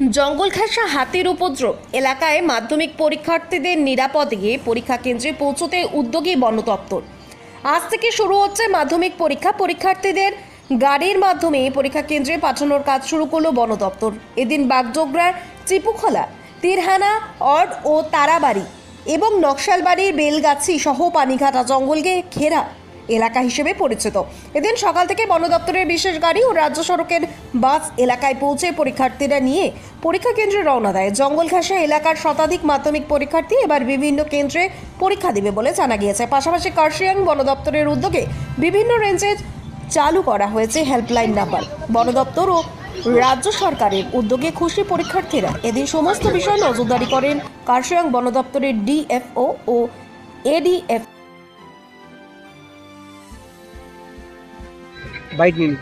জঙ্গল ঘেঁষা হাতির উপদ্রব এলাকায় মাধ্যমিক পরীক্ষার্থীদের নিরাপদে পরীক্ষা কেন্দ্রে পৌঁছতে উদ্যোগী বন দপ্তর। আজ থেকে শুরু হচ্ছে মাধ্যমিক পরীক্ষা। পরীক্ষার্থীদের গাড়ির মাধ্যমে পরীক্ষা কেন্দ্রে পাঠানোর কাজ শুরু করল বন দপ্তর। এদিন বাগডোগরার চিপুখলা, তিরহানা অড ও তারাবাড়ি এবং নকশালবাড়ির বেলগাছি সহ পানিঘাটা জঙ্গলকে ঘেরা এলাকা হিসেবে পরিচিত। এদিন সকাল থেকে বন দপ্তরের বিশেষ গাড়ি ও রাজ্য সড়কের বাস এলাকায় পৌঁছে পরীক্ষার্থীরা নিয়ে পরীক্ষা কেন্দ্রে রওনা দেয়। জঙ্গল ঘাসা এলাকার শতাধিক মাধ্যমিক পরীক্ষার্থী এবার বিভিন্ন কেন্দ্রে পরীক্ষা দেবে বলে জানা গিয়েছে। পাশাপাশি কার্শিয়াং বন দপ্তরের উদ্যোগে বিভিন্ন রেঞ্জে চালু করা হয়েছে হেল্পলাইন নাম্বার। বন দপ্তর ও রাজ্য সরকারের উদ্যোগে খুশি পরীক্ষার্থীরা এদিন সমস্ত বিষয় নজরদারি করেন কার্শিয়াং বন দপ্তরের ডিএফও ও এডিএফ। बाइट नहीं ली।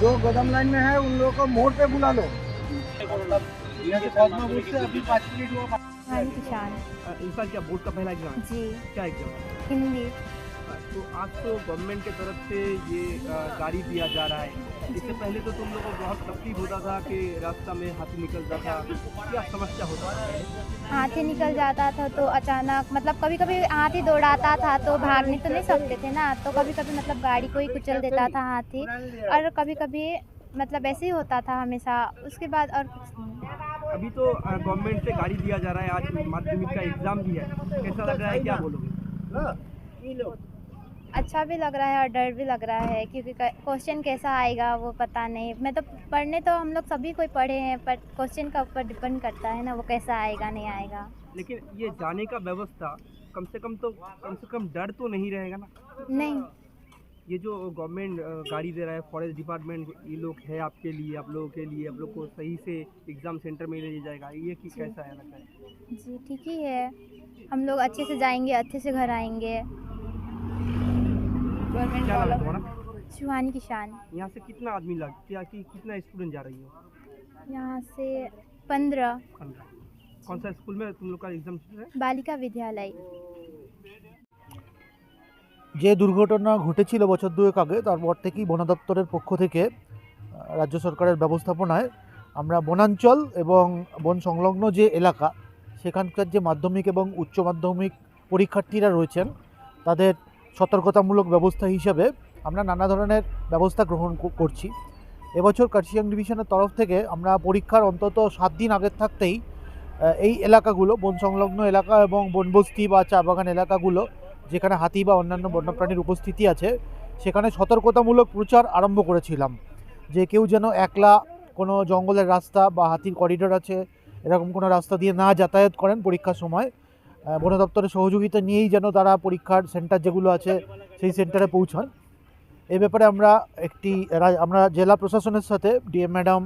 जो गोदम लाइन में है उन लोगों को मोड़ पे बुला लो। मिनट हुआ हाँ। किसान क्या बोर्ड का पहला एग्ज़ाम जी। क्या एग्ज़ाम हिंदी। तो आज तो गवर्नमेंट की तरफ़ से ये गाड़ी दिया जा रहा है। इससे पहले तो तुम लोगों को बहुत तकलीफ़ होता था कि रास्ता में हाथी निकलता था। क्या समस्या होता था? हाथी निकल जाता था तो अचानक मतलब कभी कभी हाथी दौड़ाता था तो भागने तो नहीं सकते थे ना तो कभी कभी मतलब गाड़ी को ही कुचल देता था हाथी और कभी कभी मतलब ऐसे ही होता था हमेशा। उसके बाद और कुछ नहीं। अभी तो गवर्नमेंट से गाड़ी दिया जा रहा है आज माध्यमिक का एग्ज़ाम भी है। कैसा लग रहा है? क्या बोलोगे? अच्छा भी लग रहा है और डर भी लग रहा है क्योंकि क्वेश्चन कैसा आएगा वो पता नहीं। मैं तो पढ़ने तो हम लोग सभी कोई पढ़े हैं पर क्वेश्चन का ऊपर डिपेंड करता है ना वो कैसा आएगा नहीं आएगा। लेकिन ये जाने का व्यवस्था कम से कम तो कम से कम डर तो नहीं रहेगा ना? नहीं। ये जो गवर्नमेंट गाड़ी दे रहा है फॉरेस्ट डिपार्टमेंट ये लोग है आपके लिए आप लोगों के लिए आप लोग को सही से एग्ज़ाम सेंटर में ले जाएगा। ये कि कैसा है लगता है? जी ठीक ही है। हम लोग अच्छे से जाएँगे अच्छे से घर आएँगे। गवर्नमेंट क्या लगा फॉलो तुम्हारा सुहानी किसान यहाँ से कितना आदमी लग क्या कि कितना स्टूडेंट जा रही हो यहाँ से पंद्रह पंद्रह कौन सा स्कूल में तुम लोग का एग्जाम चल रहा है बालिका विद्यालय যে দুর্ঘটনা ঘটেছিল বছর দুয়েক আগে তারপর থেকেই বন দপ্তরের পক্ষ থেকে আহ, রাজ্য সরকারের ব্যবস্থাপনায় আমরা বনাঞ্চল এবং বন সংলগ্ন যে এলাকা সেখানকার যে মাধ্যমিক এবং উচ্চ মাধ্যমিক পরীক্ষার্থীরা রয়েছেন তাদের সতর্কতামূলক ব্যবস্থা হিসাবে আমরা নানা ধরনের ব্যবস্থা গ্রহণ করছি। এবছর কার্শিয়াং ডিভিশনের তরফ থেকে আমরা পরীক্ষার অন্তত সাত দিন আগের থাকতেই এই এলাকাগুলো বন সংলগ্ন এলাকা এবং বনবস্তি বা চা বাগান এলাকাগুলো, যেখানে হাতি বা অন্যান্য বন্যপ্রাণীর উপস্থিতি আছে, সেখানে সতর্কতামূলক প্রচার আরম্ভ করেছিলাম। যে কেউ যেন একলা কোনো জঙ্গলের রাস্তা বা হাতির করিডোর আছে, এরকম কোনো রাস্তা দিয়ে না যাতায়াত করেন পরীক্ষার সময় বন দপ্তরের সহযোগিতা নিয়েই যেন তারা পরীক্ষার সেন্টার যেগুলো আছে সেই সেন্টারে পৌঁছান। এই ব্যাপারে আমরা একটি আমরা জেলা প্রশাসনের সাথে, DM madam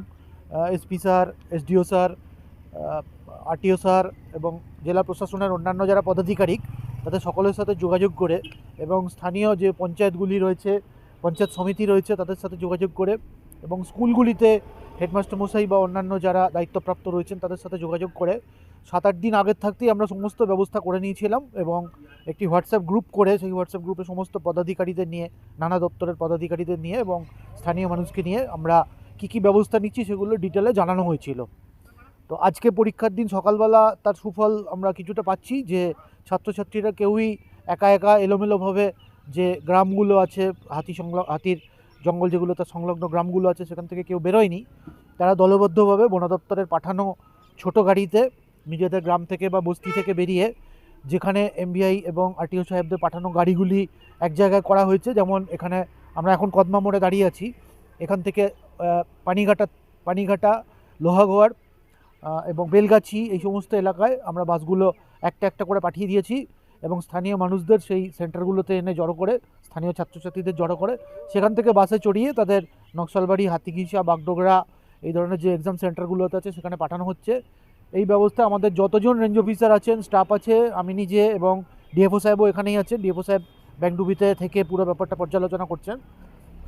SP sir, SDO sir RTO sir এবং জেলা প্রশাসনের অন্যান্য যারা পদাধিকারিক, তাদের সকলের সাথে যোগাযোগ করে এবং স্থানীয় যে পঞ্চায়েতগুলি রয়েছে, পঞ্চায়েত সমিতি রয়েছে, তাদের সাথে যোগাযোগ করে এবং স্কুলগুলিতে হেডমাস্টার মশাই বা অন্যান্য যারা দায়িত্বপ্রাপ্ত রয়েছেন, তাদের সাথে যোগাযোগ করে সাত আট দিন আগের থাকতেই আমরা সমস্ত ব্যবস্থা করে নিয়েছিলাম এবং একটি হোয়াটসঅ্যাপ গ্রুপ করে সেই হোয়াটসঅ্যাপ গ্রুপে সমস্ত পদাধিকারীদের নিয়ে, নানা দপ্তরের পদাধিকারীদের নিয়ে এবং স্থানীয় মানুষকে নিয়ে আমরা কী কী ব্যবস্থা নিচ্ছি সেগুলো ডিটেলে জানানো হয়েছিল। তো আজকে পরীক্ষার দিন সকালবেলা তার সুফল আমরা কিছুটা পাচ্ছি যে ছাত্রছাত্রীরা কেউই একা একা এলোমেলোভাবে যে গ্রামগুলো আছে, হাতি সংল, হাতির জঙ্গল যেগুলো তার সংলগ্ন গ্রামগুলো আছে সেখান থেকে কেউ বেরোয়নি। তারা দলবদ্ধভাবে বন দপ্তরের পাঠানো ছোট গাড়িতে নিজেদের গ্রাম থেকে বা বস্তি থেকে বেরিয়ে যেখানে এমবিআই এবং আরটিও সাহেবদের পাঠানো গাড়িগুলি এক জায়গায় করা হয়েছে। যেমন এখানে আমরা এখন কদমা মোড়ে দাঁড়িয়ে আছি। এখান থেকে পানিঘাটা পানিঘাটা, লোহাগোয়ার এবং বেলগাছি এই সমস্ত এলাকায় আমরা বাসগুলো একটা একটা করে পাঠিয়ে দিয়েছি এবং স্থানীয় মানুষদের সেই সেন্টারগুলোতে এনে জড়ো করে, স্থানীয় ছাত্রছাত্রীদের জড়ো করে, সেখান থেকে বাসে চড়িয়ে তাদের নকশালবাড়ি, হাতিঘিসা, বাগডোগরা এই ধরনের যে এক্সাম সেন্টারগুলোতে আছে সেখানে পাঠানো হচ্ছে। এই ব্যবস্থা আমাদের যতজন রেঞ্জ অফিসার আছেন স্টাফ আছে, আমি নিজে এবং ডিএফও সাহেবও এখানেই আছেন। ডিএফও সাহেব ব্যাংডুবিতে থেকে পুরো ব্যাপারটা পর্যালোচনা করছেন।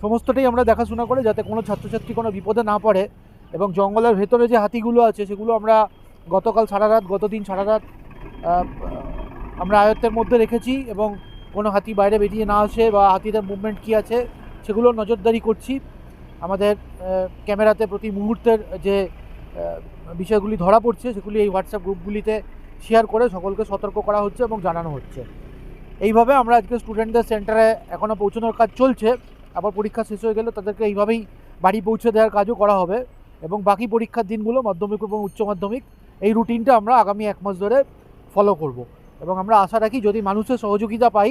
সমস্তটাই আমরা দেখাশোনা করে যাতে কোনো ছাত্রছাত্রী কোনো বিপদে না পড়ে এবং জঙ্গলের ভেতরে যে হাতিগুলো আছে, সেগুলো আমরা গতকাল সারা রাত গত দিন সারা রাত আমরা আয়ত্তের মধ্যে রেখেছি এবং কোনো হাতি বাইরে বেরিয়ে না আসে বা হাতিদের মুভমেন্ট কী আছে, সেগুলো নজরদারি করছি। আমাদের ক্যামেরাতে প্রতি মুহূর্তের যে বিষয়গুলি ধরা পড়ছে, সেগুলি এই হোয়াটসঅ্যাপ গ্রুপগুলিতে শেয়ার করে সকলকে সতর্ক করা হচ্ছে এবং জানানো হচ্ছে। এইভাবে আমরা আজকে স্টুডেন্টদের সেন্টারে এখনও পৌঁছানোর কাজ চলছে। আবার পরীক্ষা শেষ হয়ে গেলে তাদেরকে এইভাবেই বাড়ি পৌঁছে দেওয়ার কাজও করা হবে এবং বাকি পরীক্ষার দিনগুলো মাধ্যমিক এবং উচ্চ মাধ্যমিক এই রুটিনটা আমরা আগামী এক মাস ধরে ফলো করব। এবং আমরা আশা রাখি যদি মানুষের সহযোগিতা পাই,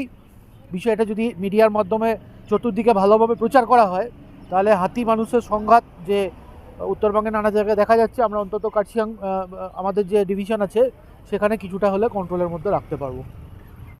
বিষয়টা যদি মিডিয়ার মাধ্যমে চতুর্দিকে ভালোভাবে প্রচার করা হয়, তাহলে হাতি মানুষের সংঘাত যে উত্তরবঙ্গে নানা জায়গায় দেখা যাচ্ছে, আমরা অন্তত কার্শিয়াং আমাদের যে ডিভিশন আছে, সেখানে কিছুটা হলে কন্ট্রোলের মধ্যে রাখতে পারব।